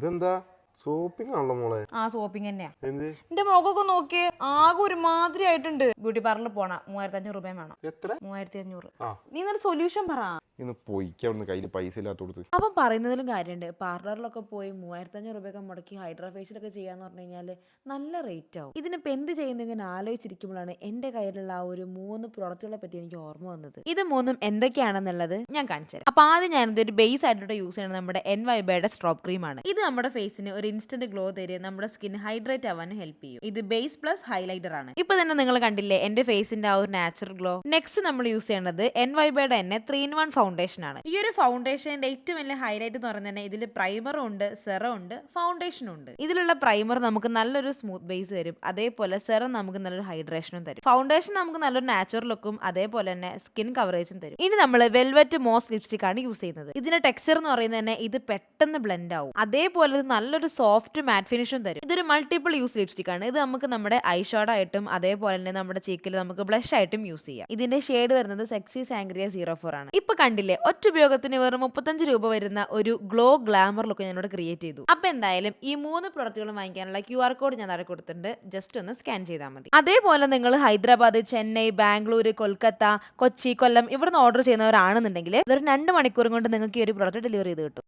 Dında shopping ആണല്ലോ മോളെ. ആ സോപ്പിംഗ് തന്നെയാ. എന്ത്? എന്റെ മുഖമൊക്കെ നോക്കിയേ ആകെ ഒരുമാതിരി ആയിട്ടുണ്ട്. ബ്യൂട്ടി പാർലറിൽ പോണ. മൂവായിരത്തി അഞ്ഞൂറ് രൂപയും വേണം. എത്ര? മൂവായിരത്തി അഞ്ഞൂറ് ആ. നീ എന്നൊരു സൊല്യൂഷൻ പറ. ഇന്ന് പൊയ്ക്കാവുന്ന കയ്യിൽ പൈസ ഇല്ലാത്ത കൊടുത്ത്. അവൻ പറയുന്നതിലും കാര്യമുണ്ട്. പാർലറിലൊക്കെ പോയി മൂവായിരത്തി അഞ്ഞൂറ് രൂപയൊക്കെ മുടക്കി ഹൈഡ്രാ ഫേഷ്യലൊക്കെ ചെയ്യാന്ന് പറഞ്ഞു കഴിഞ്ഞാൽ നല്ല റേറ്റ് ആവും. ഇതിനിപ്പോൾ എന്ത് ചെയ്യുന്നു ഇങ്ങനെ ആലോചിച്ചിരിക്കുമ്പോഴാണ് എന്റെ കയ്യിലുള്ള ആ ഒരു മൂന്ന് പ്രോഡക്റ്റുകളെ പറ്റി എനിക്ക് ഓർമ്മ വന്നത്. ഇത് മൂന്നും എന്തൊക്കെയാണെന്നുള്ളത് ഞാൻ കാണിച്ചു തരാം. അപ്പോൾ ആദ്യം ഞാനിത് ഒരു ബേസ് ആയിട്ട് യൂസ് ചെയ്യുന്നത് നമ്മുടെ എൻ വൈബയുടെ സ്ട്രോപ്പ് ക്രീം ആണ്. ഇത് നമ്മുടെ ഫേസിന് ഒരു ഇൻസ്റ്റന്റ് ഗ്ലോ തരും നമ്മുടെ സ്കിൻ ഹൈഡ്രേറ്റ് ആവാനും ഹെൽപ്പ് ചെയ്യും. ഇത് ബേസ് പ്ലസ് ഹൈലൈറ്റർ ആണ്. ഇപ്പൊ തന്നെ നിങ്ങൾ കണ്ടില്ലേ എന്റെ ഫേസിന്റെ ആ ഒരു നാച്ചുറൽ ഗ്ലോ നെക്സ്റ്റ് നമ്മൾ യൂസ് ചെയ്യുന്നത് എൻ വൈബയുടെ തന്നെ ത്രീ ഇൻ വൺ ഫൗണ്ടേഷൻ ആണ്. ഈ ഒരു ഫൗണ്ടേഷന്റെ ഏറ്റവും വലിയ ഹൈലൈറ്റ് എന്ന് പറയുന്നത് തന്നെ ഇതിൽ പ്രൈമറും ഉണ്ട് സെറം ഉണ്ട് ഫൗണ്ടേഷനും ഉണ്ട്. ഇതിലുള്ള പ്രൈമർ നമുക്ക് നല്ലൊരു സ്മൂത്ത് ബേസ് തരും. അതേപോലെ സെറം നമുക്ക് നല്ലൊരു ഹൈഡ്രേഷനും തരും. ഫൗണ്ടേഷൻ നമുക്ക് നല്ലൊരു നാച്ചുറൽ ലുക്കും അതേപോലെ തന്നെ സ്കിൻ കവറേജും തരും. ഇനി നമ്മൾ വെൽവെറ്റ് മോസ് ലിപ്സ്റ്റിക് ആണ് യൂസ് ചെയ്യുന്നത്. ഇതിന്റെ ടെക്സ്ചർ എന്ന് പറയുന്നത് തന്നെ ഇത് പെട്ടെന്ന് ബ്ലെൻഡ് ആവും. അതേപോലെ നല്ലൊരു സോഫ്റ്റ് മാറ്റ് ഫിനിഷും തരും. ഇതൊരു മൾട്ടിപ്പിൾ യൂസ് ലിപ്സ്റ്റിക് ആണ്. ഇത് നമുക്ക് നമ്മുടെ ഐ ഷാഡോ ആയിട്ടും അതേപോലെ തന്നെ നമ്മുടെ ചീക്കിൽ നമുക്ക് ബ്ലഷ് ആയിട്ടും യൂസ് ചെയ്യാം. ഇതിന്റെ ഷെയ്ഡ് വരുന്നത് സെക്സി സാങ്ക്രിയ സീറോ ഫോർ ആണ്. ഇപ്പൊ കണ്ടില്ലേ ഒറ്റ ഉപയോഗത്തിന് വെറും മുപ്പത്തഞ്ച് രൂപ വരുന്ന ഒരു ഗ്ലോ ഗ്ലാമർ ലുക്ക് ഞാനിവിടെ ക്രിയേറ്റ് ചെയ്തു. അപ്പൊ എന്തായാലും ഈ മൂന്ന് പ്രൊഡക്റ്റുകളും വാങ്ങിക്കാനുള്ള ക്യു ആർ കോഡ് ഞാൻ താഴെ കൊടുത്തിട്ടുണ്ട്. ജസ്റ്റ് ഒന്ന് സ്കാൻ ചെയ്താൽ മതി. അതേപോലെ നിങ്ങൾ ഹൈദരാബാദ് ചെന്നൈ ബാംഗ്ലൂർ കൊൽക്കത്ത കൊച്ചി കൊല്ലം ഇവിടുന്ന് ഓർഡർ ചെയ്യുന്നവരാണെന്നുണ്ടെങ്കിൽ വെറും രണ്ട് മണിക്കൂർ കൊണ്ട് നിങ്ങൾക്ക് ഈ ഒരു പ്രോഡക്റ്റ് ഡെലിവറി ചെയ്ത് കിട്ടും.